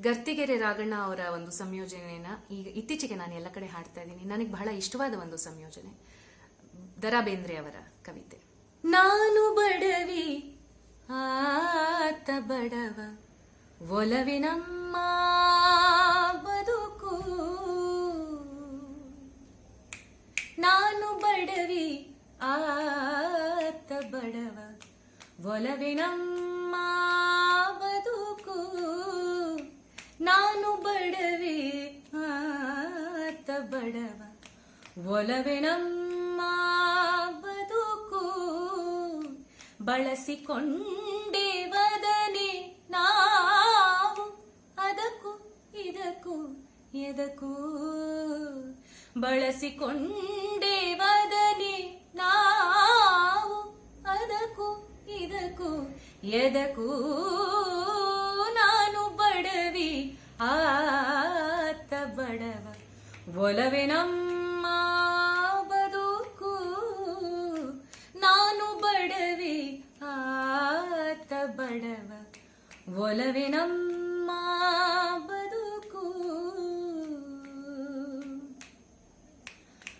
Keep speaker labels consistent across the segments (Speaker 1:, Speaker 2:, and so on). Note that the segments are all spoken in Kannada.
Speaker 1: ಗರ್ತಿಗೆರೆ ರಾಗಣ್ಣ ಅವರ ಒಂದು ಸಂಯೋಜನೆಯನ್ನ ಈಗ ಇತ್ತೀಚೆಗೆ ನಾನು ಎಲ್ಲ ಕಡೆ ಹಾಡ್ತಾ ಇದ್ದೀನಿ. ನನಗೆ ಬಹಳ ಇಷ್ಟವಾದ ಒಂದು ಸಂಯೋಜನೆ. ದರಾ ಬೇಂದ್ರೆ ಅವರ ಕವಿತೆ. ನಾನು ಬಡವಿ, ಆತ ಬಡವ ಒಲವಿನಮ್ಮ ಬದುಕು. ನಾನು ಬಡವಿ, ಆತ ಬಡವ ಒಲವಿನಮ್ಮ ನಾನು ಬಡವೆ, ಆತ ಬಡವ. ಒಲವಿನಮ್ಮ ಬದುಕು, ಬಳಸಿಕೊಂಡೇ ವದನೆ ನಾವು. ಅದಕ್ಕೂ ಇದಕ್ಕೂ ಎದಕ್ಕೂ? ಬಳಸಿಕೊಂಡೇ ವದನೆ ನಾವು. ಅದಕ್ಕೂ ಇದಕ್ಕೂ ಎದಕ್ಕೂ? ಬಡವಿ, ಆತ ಬಡವ. ಒಲವೆ ನಮ್ಮ ಬದುಕು ನಾನು ಬಡವಿ, ಆತ ಬಡವ. ಒಲವೆ ನಮ್ಮ ಬದುಕು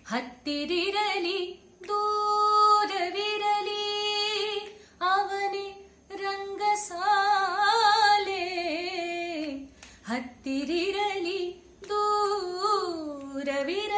Speaker 1: ಹತ್ತಿರಿರಲಿ ದೂರವಿರಲಿ ಹತ್ತಿರಿರಲಿ ದೂರವಿರಲಿ.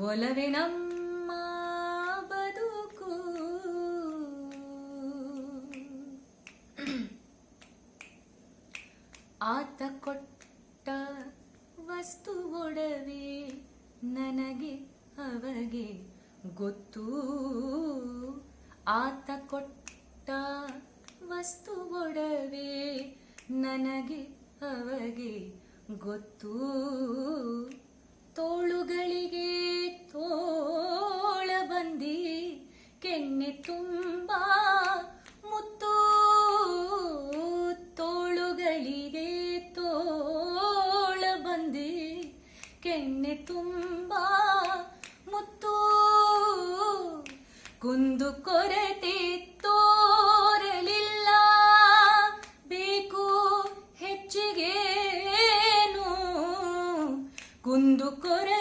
Speaker 1: ಒಲವೆ ನಮ್ಮ ಬದುಕು. ಆತ ಕೊಟ್ಟ ವಸ್ತು ಒಡವೆ ನನಗೆ ಅವಗೆ ಗೊತ್ತು. ಆತ ಕೊಟ್ಟ ವಸ್ತು ಒಡವೆ ನನಗೆ ಅವಗೆ ಗೊತ್ತು. ಕೊರತೆ ತೋರಲಿಲ್ಲ ಬೇಕು ಹೆಚ್ಚಿಗೇನು? ಕುಂದು ಕೊರತೆ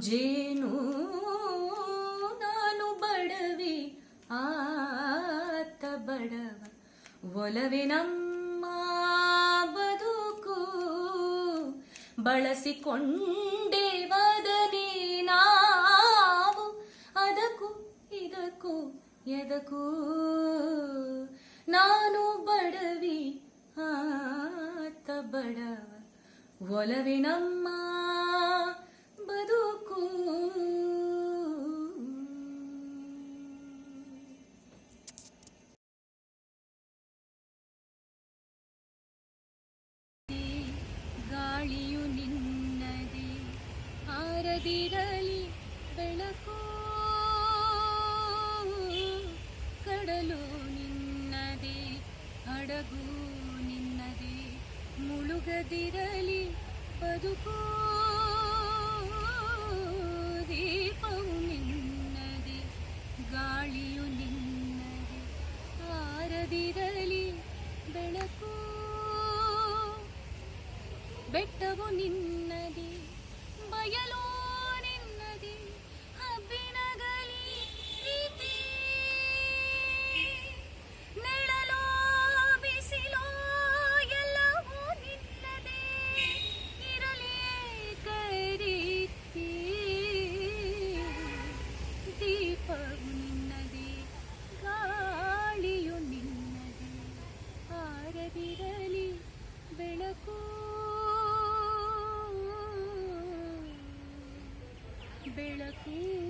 Speaker 1: ಜೇನು ನಾನು ಬಡವಿ, ಆತ ಬಡವ. ಒಲವೆ ನಮ್ಮ ಬದುಕು ಬಳಸಿಕೊಂಡೆ ವದನೆ ನಾವು ಅದಕ್ಕೂ ಇದಕ್ಕೂ ಎದಕ್ಕೂ ನಾನು ಬಡವಿ, ಆತ ಬಡವ. ಒಲವೆ ನಮ್ಮ ಆರದಿರಲಿ ಬೆಳಕು ಕಡಲು ನಿನ್ನದೆ, ಹಡಗು ನಿನ್ನದೆ, ಮುಳುಗದಿರಲಿ ಬದುಕು ದೀಪವು ನಿನ್ನದೆ, ಗಾಳಿಯು ನಿನ್ನದೆ, ಆರದಿರಲಿ ಬೆಳಕು ಬೆಟ್ಟವು ನಿನ್ನದೆ, ಬಯಲು ಬೆಳಕು.